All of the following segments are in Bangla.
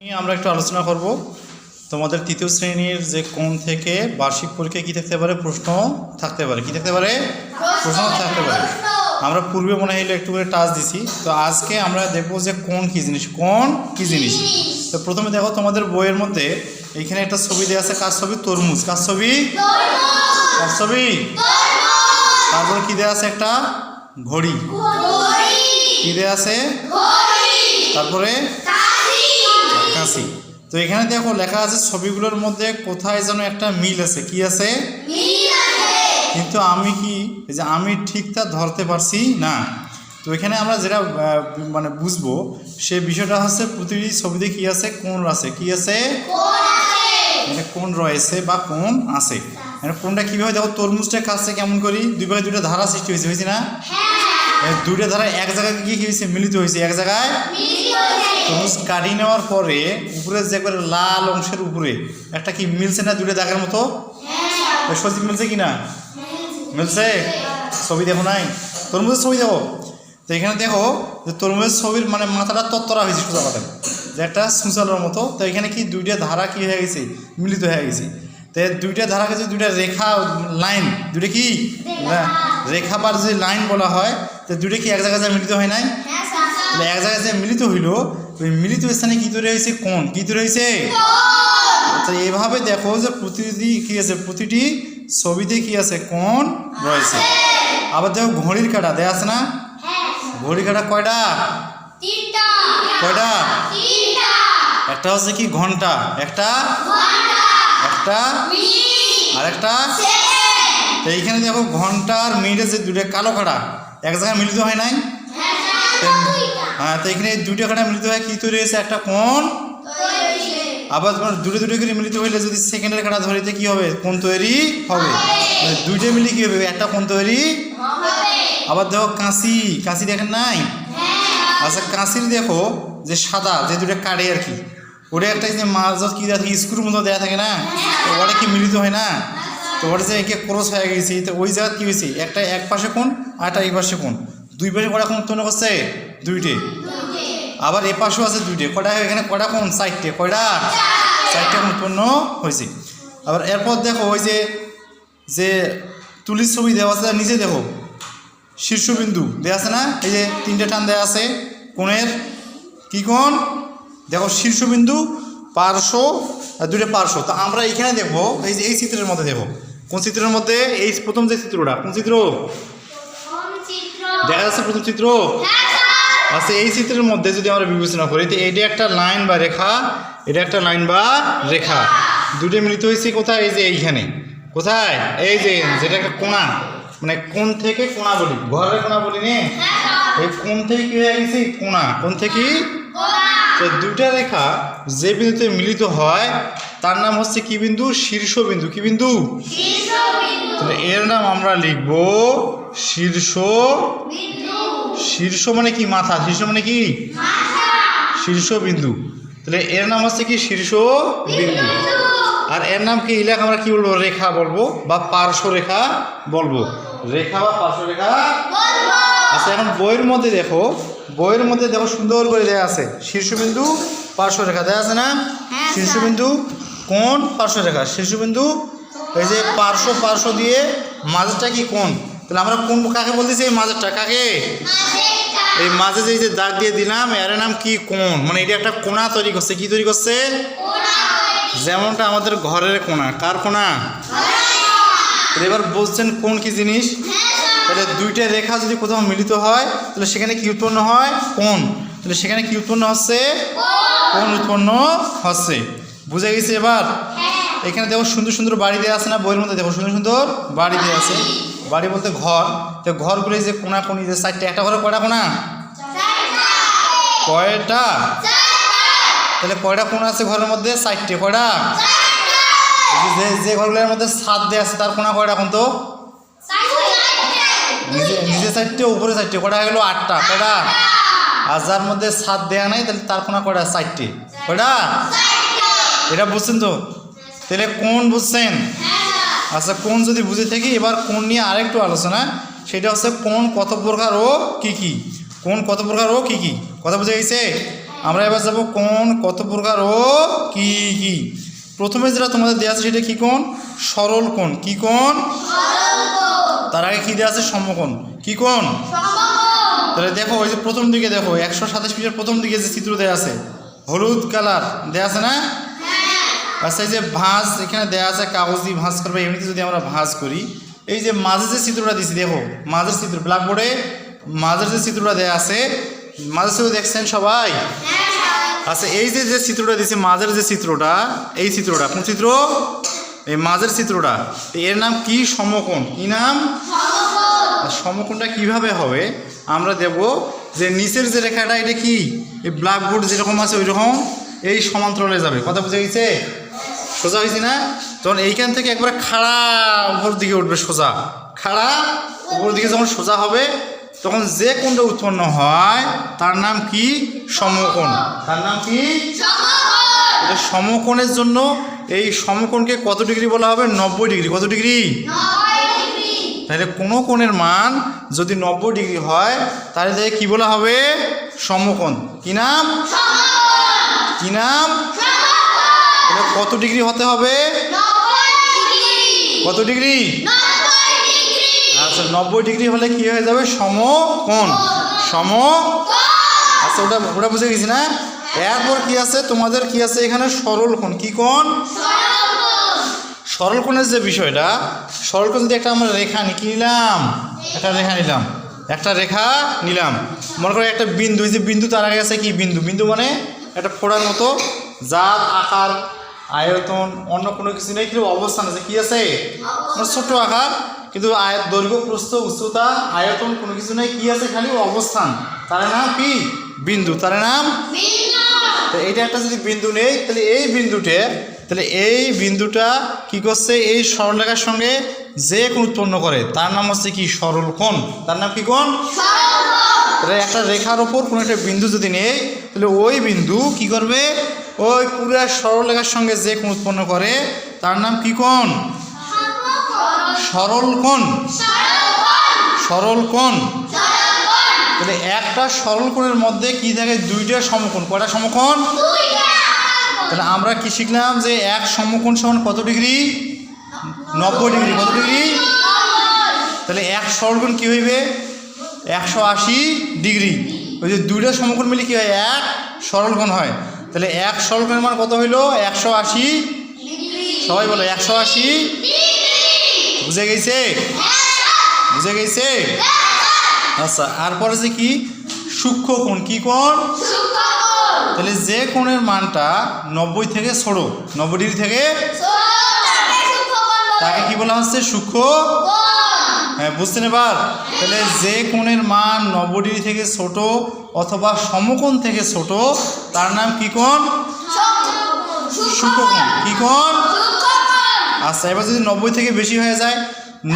নিয়ে আমরা একটু আলোচনা করব। তোমাদের তৃতীয় শ্রেণির যে কোন থেকে বার্ষিক পরীক্ষায় কী থাকতে পারে? প্রশ্ন থাকতে পারে। কী থাকতে পারে? প্রশ্ন থাকতে পারে। আমরা পূর্বে মনে হইলে একটু করে টাচ দিছি। তো আজকে আমরা দেখব যে কোন কী জিনিস? কোন কী জিনিস? তো প্রথমে দেখো তোমাদের বইয়ের মধ্যে এখানে একটা ছবি দেওয়া আছে। কার ছবি? তরমুজ। কার ছবি? কার ছবি? তারপরে কী দেওয়া আছে একটা? ঘড়ি। কী দেওয়া আছে? তারপরে তো এখানে দেখো লেখা আছে ছবিগুলোর মধ্যে কোথায় যেন একটা মিল আছে। কি আছে? কিন্তু আমি কি এই যে আমি ঠিক তা ধরতে পারছি না। তো এখানে আমরা যেটা মানে বুঝব সে বিষয়টা হচ্ছে প্রতিটি ছবিতে কি আছে কোন আছে? কি আছে? এটা কোন রয়েছে বা কোন আছে? মানে কোনটা কীভাবে দেখো তরমুজটা কাছে কেমন করি? দুই ভাগে দুইটা ধারা সৃষ্টি হয়েছে হয়েছে না? এই দুইটা ধারা এক জায়গায় গিয়ে কি হয়েছে? মিলিত হয়েছে এক জায়গায়? তরমুজ কাটিয়ে নেওয়ার পরে উপরে যে করে লাল অংশের উপরে একটা কি মিলছে না দুটো দাগের মতো? ওই সত্যি মিলছে কি না? মিলছে। ছবি দেখো নাই? তরমুজের ছবি দেখো? তো এখানে দেখো যে তরমুজের ছবির মানে মাথাটা তত্তরা হয়েছে সোজা কথা যে একটা সুচালোর মতো। তো এখানে কি দুইটা ধারা কি হয়ে গেছে? মিলিত হয়ে গেছে। তো দুইটা ধারাকে যদি দুইটা রেখা লাইন দুইটা কি? না, রেখা বার যে লাইন বলা হয় তো দুইটা কি এক জায়গায় যা মিলিত হয় নাই? এক জায়গায় যে মিলিত হইল মিলিত স্থানে কি তৈরি হয়েছে? কোন? কি তৈরি হয়েছে? তো এইভাবে দেখো যে প্রতিটি কি আছে? প্রতিটি ছবিতে কি আছে? কোন? রয়েছে। আবার দেখো ঘড়ির কাটা দেয়া আছে না? ঘড়ির কাটা কয়টা? কয়টা? একটা হচ্ছে কি ঘণ্টা একটা? একটা? আর একটা? তো এইখানে দেখো ঘণ্টার মিনিটে যে দুটো কালো কাটা। এক জায়গায় মিলিত হয় নাই? হ্যাঁ তো এখানে দুটো কাটা মিলিত হয়, কি তৈরি হয়েছে? একটা কোন আবার তোমার দুটো দুটো করে মিলিত হইলে যদি সেকেন্ডের কাটা ধরিতে কি হবে? কোন তৈরি হবে। দুইটা মিলে কি হবে? একটা কোন তৈরি আবার দেখো কাঁচি। কাঁচি দেখেন নাই? আচ্ছা কাঁচির দেখো যে সাদা, যে দুটো কাটে আর কি। ওটা একটা যে মাছ কি দেওয়া থাকে? স্ক্রুর মতো দেওয়া থাকে না? তো ওটা কি মিলিত হয় না? তো ওটা যে একে ক্রস হয়ে গেছে, তো ওই জায়গা কি হয়েছে? একটা এক পাশে কোন আর একটা এই পাশে কোন দুই পাশে কটা কোন উৎপন্ন করছে? দুইটে। আবার এ পাশেও আছে দুইটে। কটা এখানে? কটা কোন? চারটে। কয়টা? চারটে উৎপন্ন হয়েছে। আবার এরপর দেখো ওই যে যে তুলির ছবি দেওয়া আছে নিচে দেখো। শীর্ষবিন্দু। দেওয়া আছে না? এই যে তিনটে টান দেওয়া আছে। কোণের কি কোণ? দেখো শীর্ষবিন্দু পার্শ্ব আর দুটো পার্শ্ব। তো আমরা এইখানে দেখব এই যে এই চিত্রের মধ্যে দেখো। কোন চিত্রের মধ্যে? এই প্রথম যে চিত্রটা কোন চিত্র? দেখা যাচ্ছে প্রথম চিত্র? আচ্ছা এই চিত্রের মধ্যে যদি আমরা বিবেচনা করি তো এটা একটা লাইন বা রেখা এটা একটা লাইন বা রেখা। দুটো মিলিত হয়েছে কোথায়? এই যে এইখানে। কোথায়? এই যে যেটা একটা কোণা। মানে কোন থেকে কোণা বলি ঘরের কোণা বলি নে? এই কোন থেকে কি হয়ে গেছে? কোণা। কোণ থেকে? তো দুটা রেখা যে বিন্দুতে মিলিত হয় তার নাম হচ্ছে কি বিন্দু? শীর্ষ বিন্দু কি বিন্দু? তাহলে এর নাম আমরা লিখব শীর্ষ শীর্ষ মানে কি? মাথা। শীর্ষ মানে কি? শীর্ষবিন্দু তাহলে এর নাম হচ্ছে কি? শীর্ষ বিন্দু। আর এর নাম কি? ইলাকা আমরা কি বলব? রেখা বলব বা পার্শ্ব রেখা বলব। রেখা বা পার্শ্ব রেখা আচ্ছা এখন বইয়ের মধ্যে দেখো। বইয়ের মধ্যে দেখো সুন্দর করে দেওয়া আছে। শীর্ষবিন্দু পার্শ্ব রেখা। দেওয়া আছে না? হ্যাঁ, শীর্ষবিন্দু কোন পার্শ্ব রেখা। শীর্ষবিন্দু এই যে পার্শ্ব পার্শ্ব দিয়ে মাঝেরটা কি কোন তাহলে আমরা কোন কাকে বলতেছি এই মাঝেরটা কাকে? এই মাঝে যে যে দাগ দিয়ে দিলাম এর নাম কি কোণ মানে এটা একটা কোণা তৈরি করছে কি তৈরি করছে? যেমনটা আমাদের ঘরের কোণা কার কোণা তাহলে এবার বলছেন কোন কি জিনিস? তাহলে দুইটা রেখা যদি কোথাও মিলিত হয় তাহলে সেখানে কি উৎপন্ন হয়? কোন? তাহলে সেখানে কি উৎপন্ন হচ্ছে? কোন। উৎপন্ন হচ্ছে? বুঝে গেছে এবার? এখানে দেখো সুন্দর সুন্দর বাড়ি দেওয়া আছে না? বইয়ের মধ্যে দেখো সুন্দর সুন্দর বাড়ি দেওয়া আছে। বাড়ি বলতে ঘর, তো ঘরগুলো যে কোনা কোনি যে সাইডটা একটা ঘরে কয়টা কোনা? কয়টা? তাহলে কয়টা কোণ আছে ঘরের মধ্যে? সাইডটে কয়টা? যে যে ঘরগুলোর মধ্যে ছাদ দেওয়া আছে, তার কোনা কয়টা এখন তো? নিজে নিজের সাইডটে উপরে সাইডটে কটা হয়ে গেলো? আটটা কটা আর যার মধ্যে ছাদ দেওয়া নাই, তাহলে তার কোনা কয়টা? চারটে, কয়টা? এটা বুঝছেন তো? তাহলে কোন বুঝছেন? আচ্ছা কোন যদি বুঝে থাকি, এবার কোন নিয়ে আরেকটু আলোচনা। সেটা হচ্ছে কোন কত প্রকার ও কি কি? কোন কত প্রকার ও কি কি? কথা বুঝে গেছে? আমরা এবার যাব কোন কত প্রকার ও কি কি। প্রথমে যেটা তোমাদের দেওয়া আছে, সেটা কি কোন? সরল কোণ। কি কোণ তার আগে কি দেওয়া আছে? সমকোণ। কি কোণ তাহলে দেখো, ওই যে প্রথম দিকে দেখো, একশো সাতাশ পিসের প্রথম দিকে যে চিত্র দেওয়া আছে, হলুদ কালার দেওয়া আছে না? আচ্ছা এই যে ভাঁজ এখানে দেওয়া আছে কাগজ দিয়ে ভাঁজ করবে এমনিতে যদি আমরা ভাঁজ করি এই যে মাঝে যে চিত্রটা দিছি দেখো মাঝের চিত্র ব্ল্যাকবোর্ডে মাঝের যে চিত্রটা দেওয়া আছে মাঝের চিত্র দেখছেন সবাই? আচ্ছা এই যে যে চিত্রটা দিছে মাঝের যে চিত্রটা এই চিত্রটা কোন চিত্র? এই মাঝের চিত্রটা এর নাম কি সমকোণ? কি নাম? সমকোণটা কীভাবে হবে? আমরা দেব যে নিচের যে রেখাটা এটা কি? এই ব্ল্যাকবোর্ড যেরকম আছে ওই রকম এই সমান্তরালে যাবে। কথা বুঝে গেছে? সোজা হয়েছে না? তখন এইখান থেকে একবারে খাড়া উপর দিকে উঠবে সোজা। খাড়া উপর দিকে যখন সোজা হবে তখন যে কোণটা উৎপন্ন হয় তার নাম কি? সমকোণ। তার নাম কি? সমকোণের জন্য এই সমকোণকে কত ডিগ্রি বলা হবে? নব্বই ডিগ্রি। কত ডিগ্রি? তাহলে কোনো কোণের মান যদি নব্বই ডিগ্রি হয় তাহলে তাকে কী বলা হবে? সমকোণ। কি নাম? কি নাম? কত ডিগ্রি হতে হবে? কত ডিগ্রি? আচ্ছা নব্বই ডিগ্রি হলে কি হয়ে যাবে? সমকোণ। সম আচ্ছা ওটা ওটা বুঝে গেছি না? এরপর কি আছে? তোমাদের কি আছে এখানে? সরল কোণ। কি কোণ? সরল কোণের যে বিষয়টা, সরল কোণ যদি একটা আমরা রেখা নি নিলাম? একটা রেখা নিলাম। একটা রেখা নিলাম। মনে করো একটা বিন্দু, এই যে বিন্দু তার আগে আছে কি বিন্দু? বিন্দু মানে একটা ফোড়ার মতো যার আকার আয়তন অন্য কোনো কিছু নেই কিন্তু অবস্থান আছে। কি আছে? মানে ছোট্ট আকার কিন্তু আয়ত দৈর্ঘ্য প্রস্থ উচ্চতা আয়তন কোনো কিছু নেই। কি আছে খালি? অবস্থান। তার নাম কি? বিন্দু। তার নাম? তো এইটা একটা যদি বিন্দু নেই তাহলে এই বিন্দুতে তাহলে এই বিন্দুটা কি করছে? এই সরলরেখার সঙ্গে যে কোণ উৎপন্ন করে। তার নাম হচ্ছে কি? সরল কোণ। তার নাম কি কোণ। তাহলে একটা রেখার ওপর কোনো একটা বিন্দু যদি নেই তাহলে ওই বিন্দু কি করবে? ওই পুরো সরলরেখার সঙ্গে যে কোণ উৎপন্ন করে, তার নাম কি কোণ? সরল কোণ। সরল কোণ। তাহলে একটা সরল কোণের মধ্যে কি থাকে? দুইটা সমকোণ। কয়টা সমকোণ? তাহলে আমরা কি শিখলাম যে এক সমকোণ সমান কত ডিগ্রি? নব্বই ডিগ্রি। কত ডিগ্রি? তাহলে এক সরলকোণ কী হইবে? একশো আশি ডিগ্রি। ওই যে দুইটা সমকোণ মিলে কী হয়? এক সরলকোণ হয়। তাহলে এক সরলকোণের মান কত হইল? একশো আশি। সবাই বলো একশো আশি? বুঝে গেছে? বুঝে গেছে? আচ্ছা আর পরে যে কি? সূক্ষ্ম কোণ কি কোণ? তাহলে যে কোণের মানটা নব্বই থেকে ছোড়ো নব্বই ডিগ্রি থেকে তাকে কি বলা হচ্ছে? সূক্ষ্ম হ্যাঁ বুঝছেন এবার? তাহলে যে কোণের মান নব্বই ডিগ্রি থেকে ছোট অথবা সমকোণ থেকে ছোট, তার নাম কি কোণ? সূক্ষ্ম কি কোণ? আচ্ছা এবার যদি নব্বই থেকে বেশি হয়ে যায়,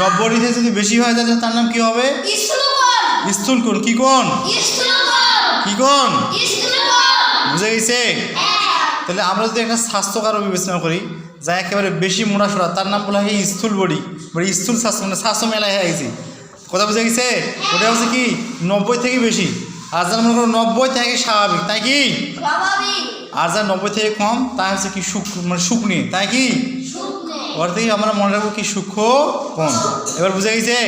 নব্বই ডিগ্রি থেকে যদি বেশি হয়ে যায় তার নাম কি হবে? স্থূল কোণ। কি কোণ? কি কোণ? বুঝে গেছে? তাহলে আমরা যদি একটা স্বাস্থ্যকারও বিবেচনা করি, যা একেবারে বেশি মোটা সোটা তার নাম বলা হয় স্থূল বডি। মানে স্থূল স্বাস্থ্য মানে স্বাস্থ্য মেলায় হয়ে গেছে। কথা বুঝে গেছে? ওটা হচ্ছে কি নব্বই থেকে বেশি। আর যারা মনে করো নব্বই থেকে স্বাভাবিক তাই কি? আর যারা নব্বই থেকে কম তাই হচ্ছে কি সুখ মানে সুখ নিয়ে তাই কি? ওর থেকে আমরা মনে রাখব কি সূক্ষ্ম কোণ এবার বুঝে গেছে?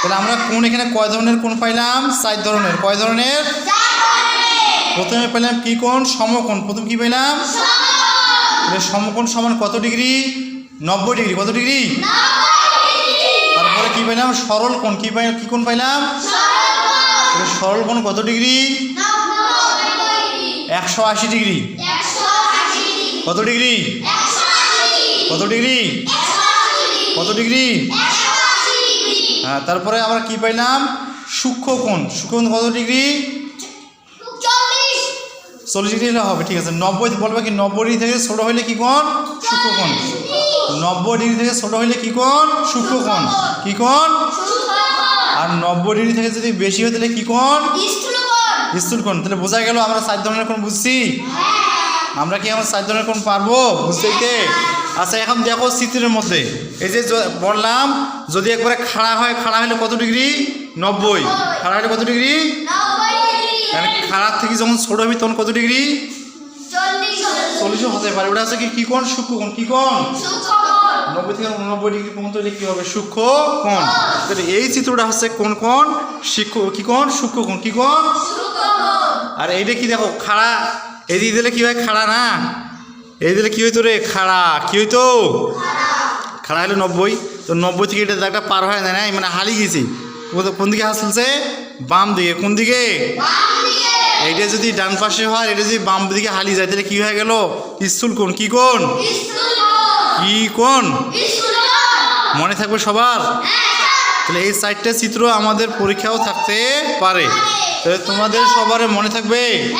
তাহলে আমরা কোন এখানে কয় ধরনের কোন পাইলাম? চার ধরনের। কয় ধরনের? প্রথমে পেলাম কি কোন সমকোণ। প্রথম কি পেলাম সমকোণ সমান কত ডিগ্রি? নব্বই ডিগ্রি, কত ডিগ্রি? তারপরে কি পাইলাম? সরল কোণ, কি পাই কি কোণ পাইলাম? সরল কোণ কত ডিগ্রি? একশো আশি ডিগ্রি। কত ডিগ্রি? কত ডিগ্রি? কত ডিগ্রি? হ্যাঁ তারপরে আমরা কি পাইলাম? সূক্ষ্ম কোণ। সূক্ষ্ম কত ডিগ্রি? চল্লিশ ডিগ্রি হলে হবে, ঠিক আছে। নব্বই বলবে কি, নব্বই ডিগ্রি থেকে ছোটো হইলে কি কোণ? সূক্ষ্ম কোণ। নব্বই ডিগ্রি থেকে ছোটো হইলে কি কোণ? সূক্ষ্ম কোণ। কি কোণ? আর নব্বই ডিগ্রি থেকে যদি বেশি হয়, তাহলে কি কোণ? স্থূল কোণ। তাহলে বোঝা গেল আমরা চার ধরনের কোণ বুঝছি? আমরা কি আমার চার ধরনের কোণ পারব? বুঝতে আচ্ছা এখন দেখো চিত্রের মধ্যে। এই যে য- বললাম, যদি একবারে খাড়া হয়, খাড়া হলে কত ডিগ্রি? নব্বই। খাড়া হলে কত ডিগ্রি? মানে খাড়ার থেকে যখন ছোট হবে তখন কত ডিগ্রি? চল্লিশও হতে পারে। ওটা হচ্ছে কি? কি কোণ? সূক্ষ্ম কোণ। কি কোণ? নব্বই থেকে উননব্বই ডিগ্রি পর্যন্ত হলে কি হবে? সূক্ষ্ম কোণ। তাহলে এই চিত্রটা হচ্ছে কোন কোণ শিক্ষ কি কোণ? সূক্ষ্ম কোণ। কি কোণ? আর এইটা কি দেখো? খাড়া। এদিকে দিলে কি হয়? খাড়া না? এই দিলে কি হইতো রে? খাড়া। কি হইতো? খাড়া হলে নব্বই। তো নব্বই থেকে এটা দাগটা পার হয় না মানে হারিয়ে গেছি। কোন দিকে হাসলছে বাম দিকে কোন দিকে? এটা যদি ডান পাশে হয় এটা যদি বাম দিকে হালি যায় তাহলে কি হয়ে গেল? স্থূল কোন কি কোন কি কোন মনে থাকবে সবার? তাহলে এই চারটে চিত্র আমাদের পরীক্ষাও থাকতে পারে। তাহলে তোমাদের সবার মনে থাকবে?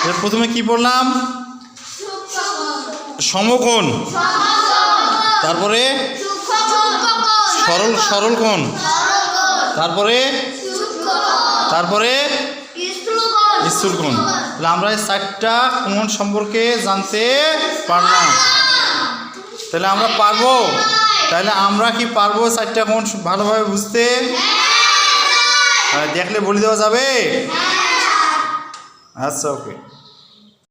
তাহলে প্রথমে কি পড়লাম? সমকোণ। তারপরে? সরল সরল কোণ। তারপরে? তারপরে স্থূল কোণ তাহলে আমরা এই চারটা কোন সম্পর্কে জানতে পারলাম। তাহলে আমরা পারব? তাহলে আমরা কি পারব চারটা কোন ভালোভাবে বুঝতে? আহ, দেখলে বলে দেওয়া যাবে? আচ্ছা ওকে।